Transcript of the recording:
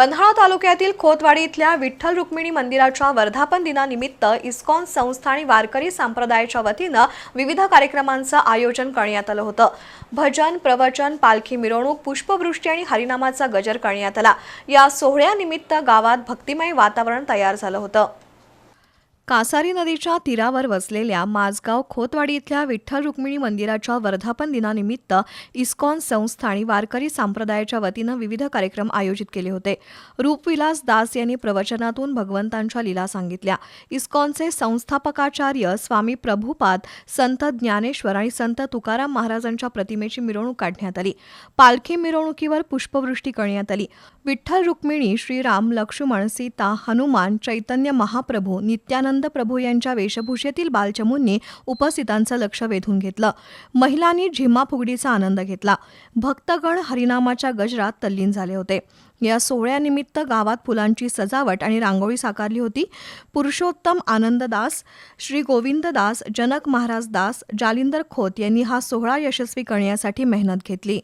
पन्हाळा तालुक्यातील खोतवाडी इथल्या विठ्ठल रुक्मिणी मंदिराच्या वर्धापन दिनानिमित्त इस्कॉन संस्था आणि वारकरी संप्रदायाच्या वतीनं विविध कार्यक्रमांचं आयोजन करण्यात आलं होतं. भजन प्रवचन पालखी मिरवणूक पुष्पवृष्टी आणि हरिनामाचा गजर करण्यात आला. या सोहळ्यानिमित्त गावात भक्तिमय वातावरण तयार झालं होतं. कासारी नदीच्या तीरावर वसलेल्या माझगाव खोतवाडी इथल्या विठ्ठल रुक्मिणी मंदिराच्या वर्धापन दिनानिमित्त इस्कॉन संस्था आणि वारकरी संप्रदायाच्या वतीनं विविध कार्यक्रम आयोजित केले होते. रूपविलास दास यांनी प्रवचनातून भगवंतांच्या लीला सांगितल्या. इस्कॉनचे संस्थापकाचार्य स्वामी प्रभुपाद संत ज्ञानेश्वर आणि संत तुकाराम महाराजांच्या प्रतिमेची मिरवणूक काढण्यात आली. पालखी मिरवणुकीवर पुष्पवृष्टी करण्यात आली. विठ्ठल रुक्मिणी श्रीराम लक्ष्मण सीता हनुमान चैतन्य महाप्रभू नित्यानंद प्रभू यांच्या वेशभूषेतील बालचमूंनी उपस्थितांचं लक्ष वेधून घेतलं. महिलांनी झिम्मा फुगडीचा आनंद घेतला. भक्तगण हरिनामाच्या गजरात तल्लीन झाले होते. या सोहळ्यानिमित्त गावात फुलांची सजावट आणि रांगोळी साकारली होती. पुरुषोत्तम आनंददास श्री गोविंददास जनक महाराज दास जालिंदर खोत यांनी हा सोहळा यशस्वी करण्यासाठी मेहनत घेतली.